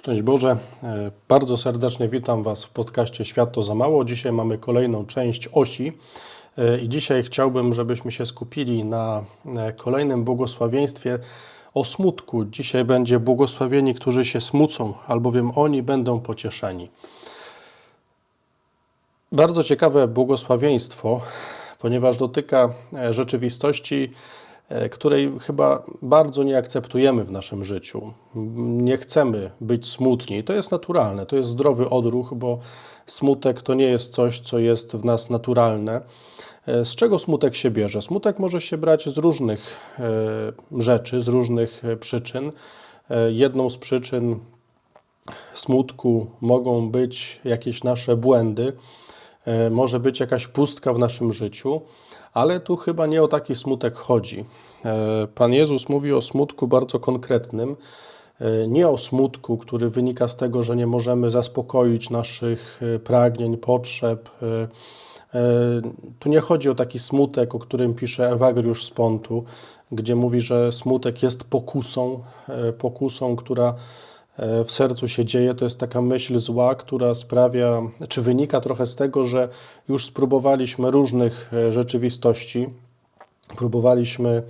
Szczęść Boże, E, bardzo serdecznie witam Was w podcaście Świat to za mało. Dzisiaj mamy kolejną część osi E, i dzisiaj chciałbym, żebyśmy się skupili na e, kolejnym błogosławieństwie o smutku. Dzisiaj będzie błogosławieni, którzy się smucą, albowiem oni będą pocieszeni. Bardzo ciekawe błogosławieństwo, ponieważ dotyka rzeczywistości, której chyba bardzo nie akceptujemy w naszym życiu. Nie chcemy być smutni. To jest naturalne, to jest zdrowy odruch, bo smutek to nie jest coś, co jest w nas naturalne. E, Z czego smutek się bierze? Smutek może się brać z różnych e, rzeczy, z różnych e, przyczyn. E, Jedną z przyczyn smutku mogą być jakieś nasze błędy, e, może być jakaś pustka w naszym życiu, ale tu chyba nie o taki smutek chodzi. E, Pan Jezus mówi o smutku bardzo konkretnym, e, nie o smutku, który wynika z tego, że nie możemy zaspokoić naszych e, pragnień, potrzeb. Tu nie chodzi o taki smutek, o którym pisze Ewagriusz z Pontu, gdzie mówi, że smutek jest pokusą, pokusą, która w sercu się dzieje. To jest taka myśl zła, która sprawia, czy wynika trochę z tego, że już spróbowaliśmy różnych e, rzeczywistości, próbowaliśmy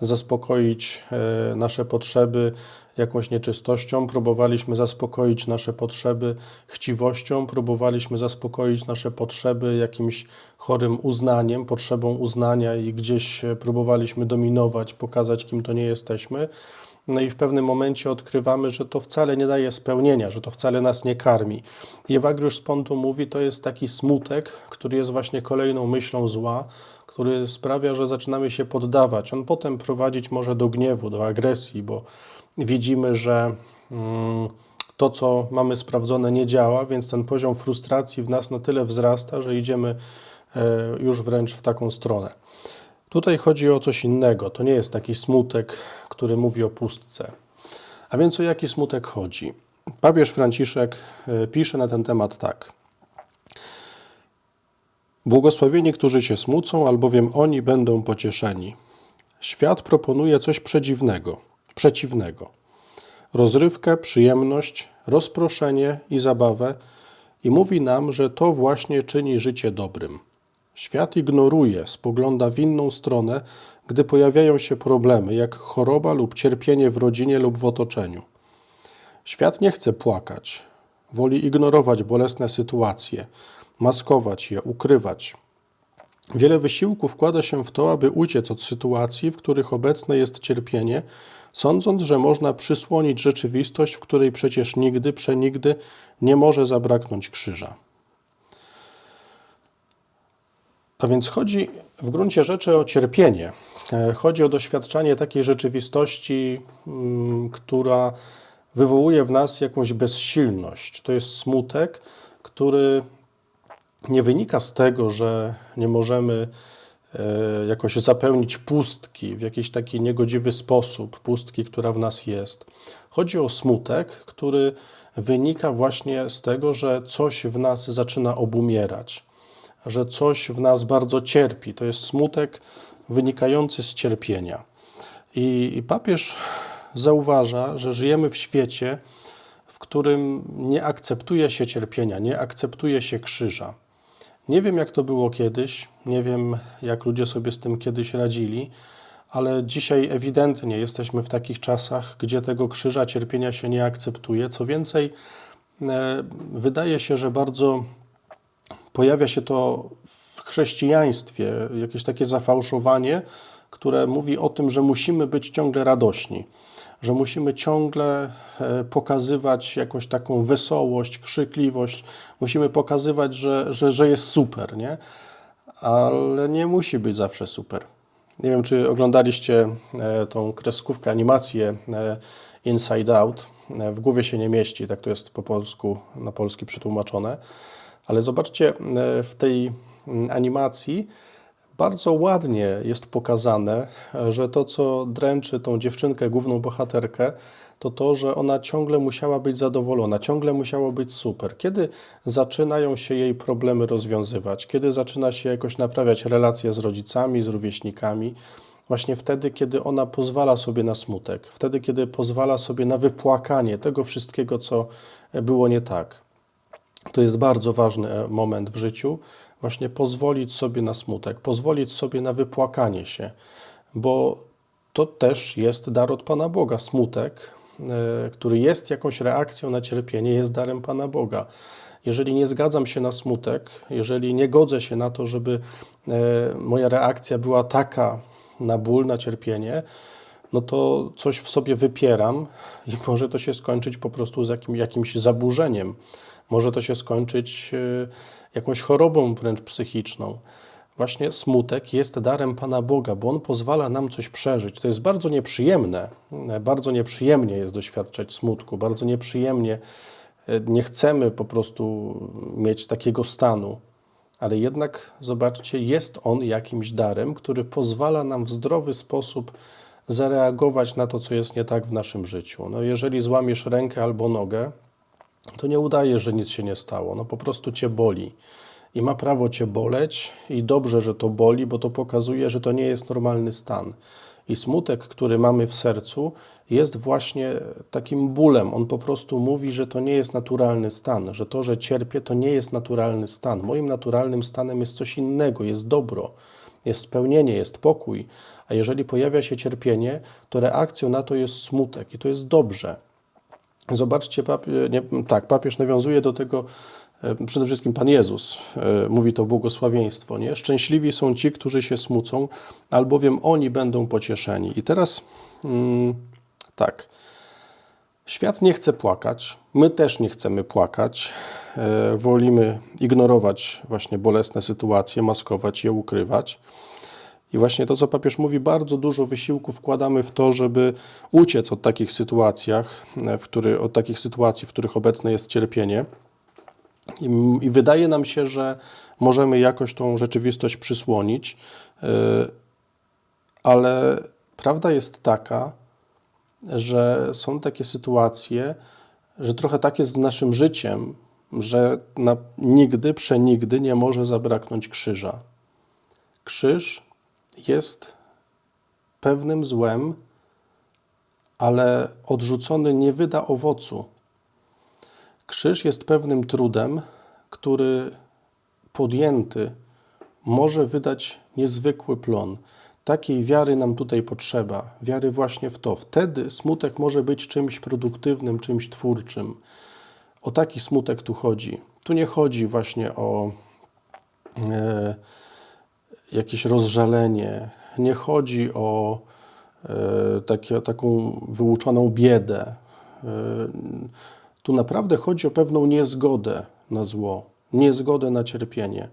zaspokoić e, nasze potrzeby jakąś nieczystością, próbowaliśmy zaspokoić nasze potrzeby chciwością, próbowaliśmy zaspokoić nasze potrzeby jakimś chorym uznaniem, potrzebą uznania i gdzieś e, próbowaliśmy dominować, pokazać, kim to nie jesteśmy. No i w pewnym momencie odkrywamy, że to wcale nie daje spełnienia, że to wcale nas nie karmi. I Ewagriusz z Pontu mówi, to jest taki smutek, który jest właśnie kolejną myślą zła, który sprawia, że zaczynamy się poddawać. On potem prowadzić może do gniewu, do agresji, bo widzimy, że mm, to, co mamy sprawdzone, nie działa, więc ten poziom frustracji w nas na tyle wzrasta, że idziemy e, już wręcz w taką stronę. Tutaj chodzi o coś innego. To nie jest taki smutek, który mówi o pustce. A więc o jaki smutek chodzi? Papież Franciszek e, pisze na ten temat tak. Błogosławieni, którzy się smucą, albowiem oni będą pocieszeni. Świat proponuje coś przedziwnego, przeciwnego. Rozrywkę, przyjemność, rozproszenie i zabawę i mówi nam, że to właśnie czyni życie dobrym. Świat ignoruje, spogląda w inną stronę, gdy pojawiają się problemy, jak choroba lub cierpienie w rodzinie lub w otoczeniu. Świat nie chce płakać, woli ignorować bolesne sytuacje, maskować je, ukrywać. Wiele wysiłku wkłada się w to, aby uciec od sytuacji, w których obecne jest cierpienie, sądząc, że można przysłonić rzeczywistość, w której przecież nigdy, przenigdy nie może zabraknąć krzyża. A więc chodzi w gruncie rzeczy o cierpienie. E, Chodzi o doświadczanie takiej rzeczywistości, mm, która wywołuje w nas jakąś bezsilność. To jest smutek, który nie wynika z tego, że nie możemy e, jakoś zapełnić pustki w jakiś taki niegodziwy sposób, pustki, która w nas jest. Chodzi o smutek, który wynika właśnie z tego, że coś w nas zaczyna obumierać, że coś w nas bardzo cierpi. To jest smutek wynikający z cierpienia. I, i papież zauważa, że żyjemy w świecie, w którym nie akceptuje się cierpienia, nie akceptuje się krzyża. Nie wiem, jak to było kiedyś, nie wiem, jak ludzie sobie z tym kiedyś radzili, ale dzisiaj ewidentnie jesteśmy w takich czasach, gdzie tego krzyża cierpienia się nie akceptuje. Co więcej, e, wydaje się, że bardzo pojawia się to w chrześcijaństwie, jakieś takie zafałszowanie, które mówi o tym, że musimy być ciągle radośni, że musimy ciągle e, pokazywać jakąś taką wesołość, krzykliwość, musimy pokazywać, że, że, że jest super, nie? Ale nie musi być zawsze super. Nie wiem, czy oglądaliście e, tą kreskówkę, animację e, Inside Out. W głowie się nie mieści, tak to jest po polsku, na polski przetłumaczone. Ale zobaczcie, e, w tej mm, animacji bardzo ładnie jest pokazane, e, że to, co dręczy tą dziewczynkę, główną bohaterkę, to to, że ona ciągle musiała być zadowolona, ciągle musiało być super. Kiedy zaczynają się jej problemy rozwiązywać, kiedy zaczyna się jakoś naprawiać relacje z rodzicami, z rówieśnikami, właśnie wtedy, kiedy ona pozwala sobie na smutek, wtedy, kiedy pozwala sobie na wypłakanie tego wszystkiego, co było nie tak. To jest bardzo ważny e, moment w życiu, właśnie pozwolić sobie na smutek, pozwolić sobie na wypłakanie się, bo to też jest dar od Pana Boga. Smutek, e, który jest jakąś reakcją na cierpienie, jest darem Pana Boga. Jeżeli nie zgadzam się na smutek, jeżeli nie godzę się na to, żeby e, moja reakcja była taka na ból, na cierpienie, no to coś w sobie wypieram i może to się skończyć po prostu z jakim, jakimś zaburzeniem. Może to się skończyć e, jakąś chorobą wręcz psychiczną. Właśnie smutek jest darem Pana Boga, bo On pozwala nam coś przeżyć. To jest bardzo nieprzyjemne. Bardzo nieprzyjemnie jest doświadczać smutku, bardzo nieprzyjemnie. E, nie chcemy po prostu mieć takiego stanu, ale jednak zobaczcie, jest on jakimś darem, który pozwala nam w zdrowy sposób zareagować na to, co jest nie tak w naszym życiu. No, jeżeli złamiesz rękę albo nogę, to nie udaje, że nic się nie stało. No po prostu cię boli. I ma prawo cię boleć, i dobrze, że to boli, bo to pokazuje, że to nie jest normalny stan. I smutek, który mamy w sercu, jest właśnie takim bólem. On po prostu mówi, że to nie jest naturalny stan, że to, że cierpię, to nie jest naturalny stan. Moim naturalnym stanem jest coś innego, jest dobro, jest spełnienie, jest pokój. A jeżeli pojawia się cierpienie, to reakcją na to jest smutek i to jest dobrze. Zobaczcie, papie, nie, tak, papież nawiązuje do tego, e, przede wszystkim Pan Jezus e, mówi to błogosławieństwo, nie? Szczęśliwi są ci, którzy się smucą, albowiem oni będą pocieszeni. I teraz mm, tak, świat nie chce płakać, my też nie chcemy płakać, e, wolimy ignorować właśnie bolesne sytuacje, maskować je, ukrywać. I właśnie to, co papież mówi, bardzo dużo wysiłku wkładamy w to, żeby uciec od takich sytuacjach, w który, od takich sytuacji, w których obecne jest cierpienie. I, I, wydaje nam się, że możemy jakoś tą rzeczywistość przysłonić, yy, ale prawda jest taka, że są takie sytuacje, że trochę tak jest z naszym życiem, że na, nigdy, przenigdy nie może zabraknąć krzyża. Krzyż jest pewnym złem, ale odrzucony nie wyda owocu. Krzyż jest pewnym trudem, który podjęty może wydać niezwykły plon. Takiej wiary nam tutaj potrzeba, wiary właśnie w to. Wtedy smutek może być czymś produktywnym, czymś twórczym. O taki smutek tu chodzi. Tu nie chodzi właśnie o. E, jakieś rozżalenie. Nie chodzi o e, takie, taką wyuczoną biedę. E, tu naprawdę chodzi o pewną niezgodę na zło, niezgodę na cierpienie.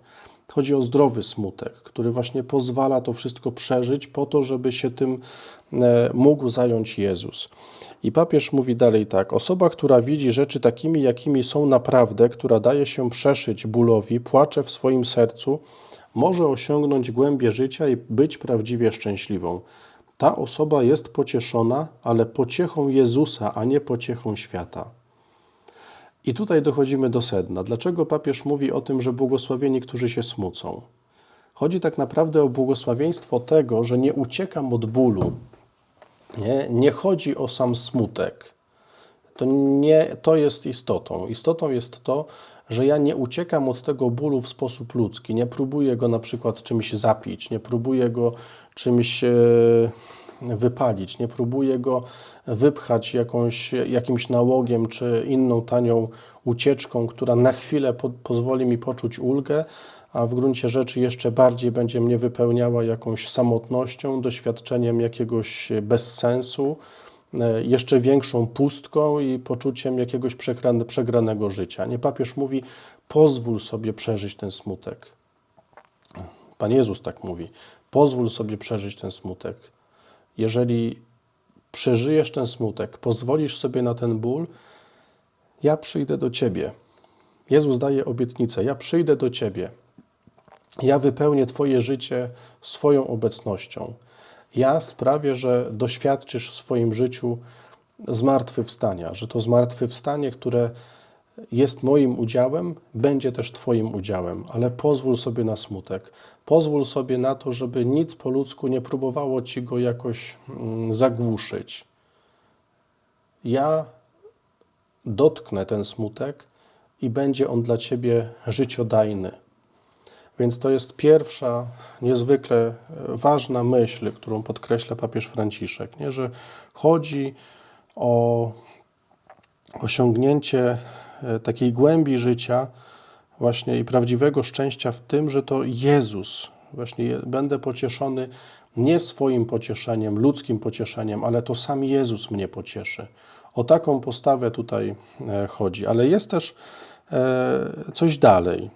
Chodzi o zdrowy smutek, który właśnie pozwala to wszystko przeżyć po to, żeby się tym e, mógł zająć Jezus. I papież mówi dalej tak: Osoba, która widzi rzeczy takimi, jakimi są naprawdę, która daje się przeszyć bólowi, płacze w swoim sercu, może osiągnąć głębię życia i być prawdziwie szczęśliwą. Ta osoba jest pocieszona, ale pociechą Jezusa, a nie pociechą świata. I tutaj dochodzimy do sedna. Dlaczego papież mówi o tym, że błogosławieni, którzy się smucą? Chodzi tak naprawdę o błogosławieństwo tego, że nie uciekam od bólu. Nie, nie chodzi o sam smutek. To nie to jest istotą. Istotą jest to, że ja nie uciekam od tego bólu w sposób ludzki, nie próbuję go na przykład czymś zapić, nie próbuję go czymś e, wypalić, nie próbuję go wypchać jakąś, jakimś nałogiem czy inną tanią ucieczką, która na chwilę po, pozwoli mi poczuć ulgę, a w gruncie rzeczy jeszcze bardziej będzie mnie wypełniała jakąś samotnością, doświadczeniem jakiegoś bezsensu, jeszcze większą pustką i poczuciem jakiegoś przegranego życia. Nie papież mówi, pozwól sobie przeżyć ten smutek. Pan Jezus tak mówi, pozwól sobie przeżyć ten smutek. Jeżeli przeżyjesz ten smutek, pozwolisz sobie na ten ból, ja przyjdę do Ciebie. Jezus daje obietnicę: Ja przyjdę do Ciebie. Ja wypełnię Twoje życie swoją obecnością ja sprawię, że doświadczysz w swoim życiu zmartwychwstania, że to zmartwychwstanie, które jest moim udziałem, będzie też Twoim udziałem, ale pozwól sobie na smutek. Pozwól sobie na to, żeby nic po ludzku nie próbowało Ci go jakoś mm, zagłuszyć. Ja dotknę ten smutek i będzie on dla Ciebie życiodajny. Więc to jest pierwsza niezwykle e, ważna myśl, którą podkreśla papież Franciszek, nie? że chodzi o osiągnięcie e, takiej głębi życia właśnie i prawdziwego szczęścia w tym, że to Jezus, właśnie będę pocieszony nie swoim pocieszeniem, ludzkim pocieszeniem, ale to sam Jezus mnie pocieszy. O taką postawę tutaj e, chodzi. Ale jest też coś dalej.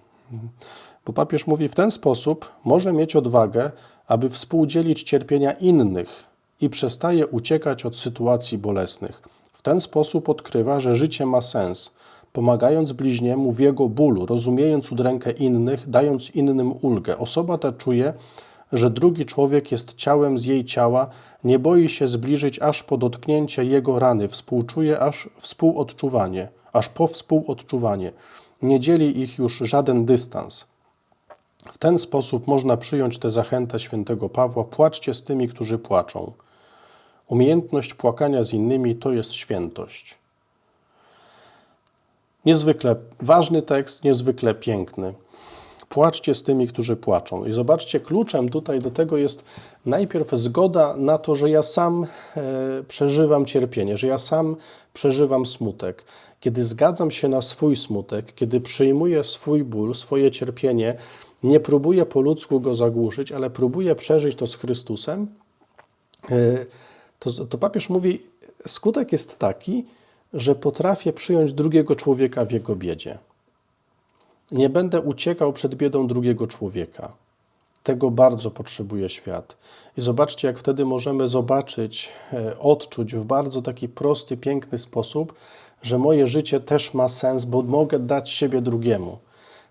Bo papież mówi, w ten sposób może mieć odwagę, aby współdzielić cierpienia innych i przestaje uciekać od sytuacji bolesnych. W ten sposób odkrywa, że życie ma sens, pomagając bliźniemu w jego bólu, rozumiejąc udrękę innych, dając innym ulgę. Osoba ta czuje, że drugi człowiek jest ciałem z jej ciała, nie boi się zbliżyć aż po dotknięcie jego rany, współczuje aż współodczuwanie, aż po współodczuwanie. Nie dzieli ich już żaden dystans. W ten sposób można przyjąć tę zachętę świętego Pawła: płaczcie z tymi, którzy płaczą. Umiejętność płakania z innymi to jest świętość. Niezwykle ważny tekst, niezwykle piękny. Płaczcie z tymi, którzy płaczą. I zobaczcie, kluczem tutaj do tego jest najpierw zgoda na to, że ja sam e, przeżywam cierpienie, że ja sam przeżywam smutek. Kiedy zgadzam się na swój smutek, kiedy przyjmuję swój ból, swoje cierpienie, nie próbuję po ludzku go zagłuszyć, ale próbuję przeżyć to z Chrystusem, e, to, to papież mówi, skutek jest taki, że potrafię przyjąć drugiego człowieka w jego biedzie. Nie będę uciekał przed biedą drugiego człowieka. Tego bardzo potrzebuje świat. I zobaczcie, jak wtedy możemy zobaczyć, e, odczuć w bardzo taki prosty, piękny sposób, że moje życie też ma sens, bo mogę dać siebie drugiemu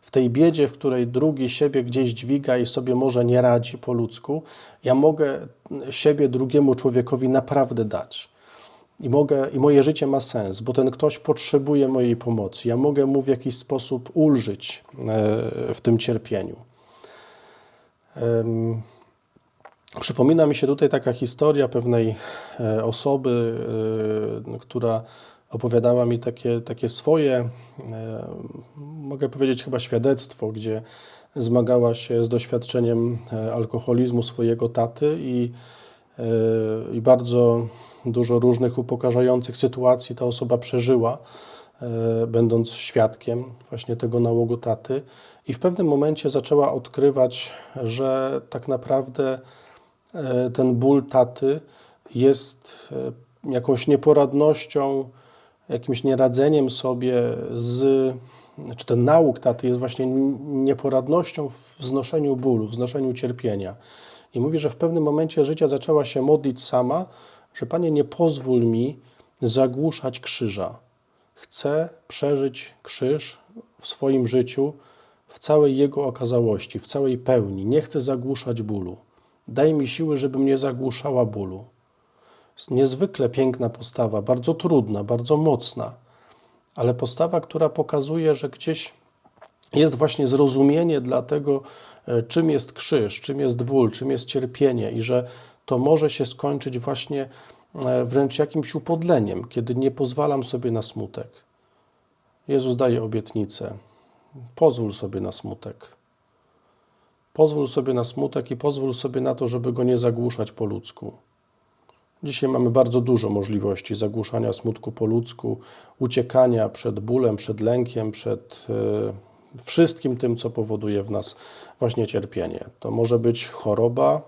w tej biedzie, w której drugi siebie gdzieś dźwiga i sobie może nie radzi po ludzku, ja mogę siebie drugiemu człowiekowi naprawdę dać. I, mogę, I moje życie ma sens, bo ten ktoś potrzebuje mojej pomocy. Ja mogę mu w jakiś sposób ulżyć e, w tym cierpieniu. Przypomina mi się tutaj taka historia pewnej e, osoby, e, która opowiadała mi takie, takie swoje, e, mogę powiedzieć chyba świadectwo, gdzie zmagała się z doświadczeniem e, alkoholizmu swojego taty i, e, i bardzo dużo różnych upokarzających sytuacji ta osoba przeżyła, będąc świadkiem właśnie tego nałogu taty. I w pewnym momencie zaczęła odkrywać, że tak naprawdę ten ból taty jest jakąś nieporadnością, jakimś nieradzeniem sobie z, czy ten nauk taty jest właśnie nieporadnością w znoszeniu bólu, w znoszeniu cierpienia. I mówi, że w pewnym momencie życia zaczęła się modlić sama, że Panie, nie pozwól mi zagłuszać krzyża. Chcę przeżyć krzyż w swoim życiu w całej jego okazałości, w całej pełni. Nie chcę zagłuszać bólu. Daj mi siły, żeby mnie zagłuszała bólu niezwykle piękna postawa, bardzo trudna, bardzo mocna, ale postawa, która pokazuje, że gdzieś jest właśnie zrozumienie dla tego, e, czym jest krzyż, czym jest ból, czym jest cierpienie i że to może się skończyć właśnie e, wręcz jakimś upodleniem, kiedy nie pozwalam sobie na smutek. Jezus daje obietnicę: pozwól sobie na smutek. Pozwól sobie na smutek i pozwól sobie na to, żeby go nie zagłuszać po ludzku. Dzisiaj mamy bardzo dużo możliwości zagłuszania smutku po ludzku, uciekania przed bólem, przed lękiem, przed y, wszystkim tym, co powoduje w nas właśnie cierpienie. To może być choroba,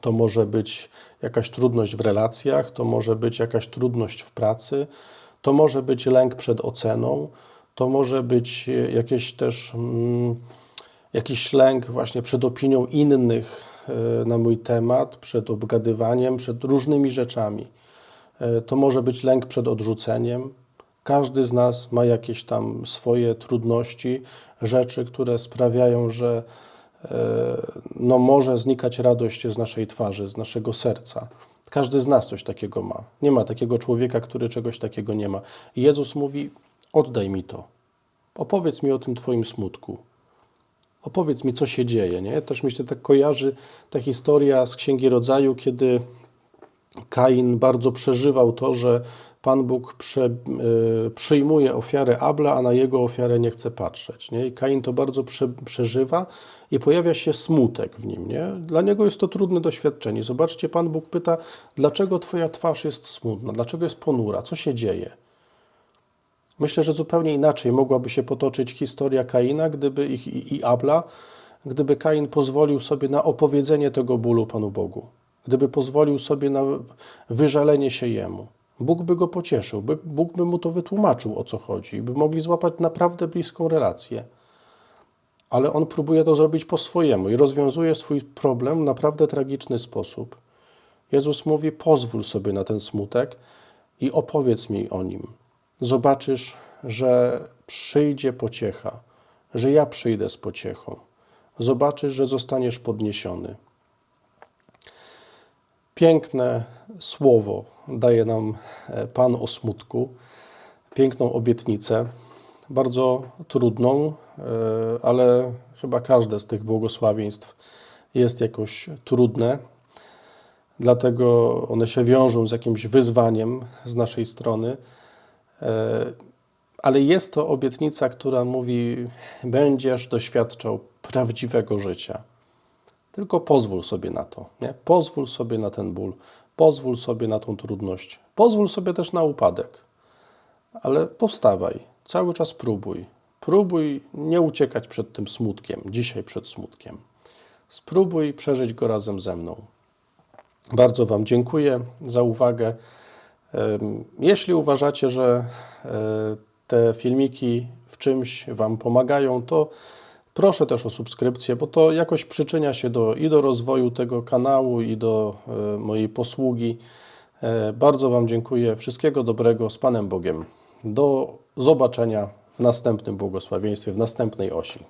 to może być jakaś trudność w relacjach, to może być jakaś trudność w pracy, to może być lęk przed oceną, to może być jakieś też mm, jakiś lęk właśnie przed opinią innych E, na mój temat, przed obgadywaniem, przed różnymi rzeczami. E, to może być lęk przed odrzuceniem. Każdy z nas ma jakieś tam swoje trudności, rzeczy, które sprawiają, że e, no, może znikać radość z naszej twarzy, z naszego serca. Każdy z nas coś takiego ma. Nie ma takiego człowieka, który czegoś takiego nie ma. Jezus mówi: oddaj mi to. Opowiedz mi o tym Twoim smutku. Opowiedz mi, co się dzieje. Nie? Też mi się tak kojarzy ta historia z Księgi Rodzaju, kiedy Kain bardzo przeżywał to, że Pan Bóg prze, y, przyjmuje ofiarę Abla, a na jego ofiarę nie chce patrzeć. Nie? I Kain to bardzo prze, przeżywa i pojawia się smutek w nim. Nie? Dla niego jest to trudne doświadczenie. Zobaczcie, Pan Bóg pyta, dlaczego Twoja twarz jest smutna, dlaczego jest ponura, co się dzieje? Myślę, że zupełnie inaczej mogłaby się potoczyć historia Kaina gdyby ich, i, i Abla, gdyby Kain pozwolił sobie na opowiedzenie tego bólu Panu Bogu. Gdyby pozwolił sobie na wyżalenie się Jemu. Bóg by go pocieszył, by, Bóg by mu to wytłumaczył, o co chodzi, by mogli złapać naprawdę bliską relację. Ale on próbuje to zrobić po swojemu i rozwiązuje swój problem w naprawdę tragiczny sposób. Jezus mówi: pozwól sobie na ten smutek i opowiedz mi o nim. Zobaczysz, że przyjdzie pociecha, że ja przyjdę z pociechą. Zobaczysz, że zostaniesz podniesiony. Piękne słowo daje nam e, Pan o smutku, piękną obietnicę, bardzo trudną, e, ale chyba każde z tych błogosławieństw jest jakoś trudne, dlatego one się wiążą z jakimś wyzwaniem z naszej strony. E, ale jest to obietnica, która mówi: Będziesz doświadczał prawdziwego życia. Tylko pozwól sobie na to. Nie? Pozwól sobie na ten ból, pozwól sobie na tą trudność, pozwól sobie też na upadek. Ale powstawaj, cały czas próbuj. Próbuj nie uciekać przed tym smutkiem, dzisiaj przed smutkiem. Spróbuj przeżyć go razem ze mną. Bardzo Wam dziękuję za uwagę. Jeśli uważacie, że e, te filmiki w czymś Wam pomagają, to proszę też o subskrypcję, bo to jakoś przyczynia się do, i do rozwoju tego kanału, i do e, mojej posługi. E, bardzo Wam dziękuję. Wszystkiego dobrego z Panem Bogiem. Do zobaczenia w następnym błogosławieństwie, w następnej osi.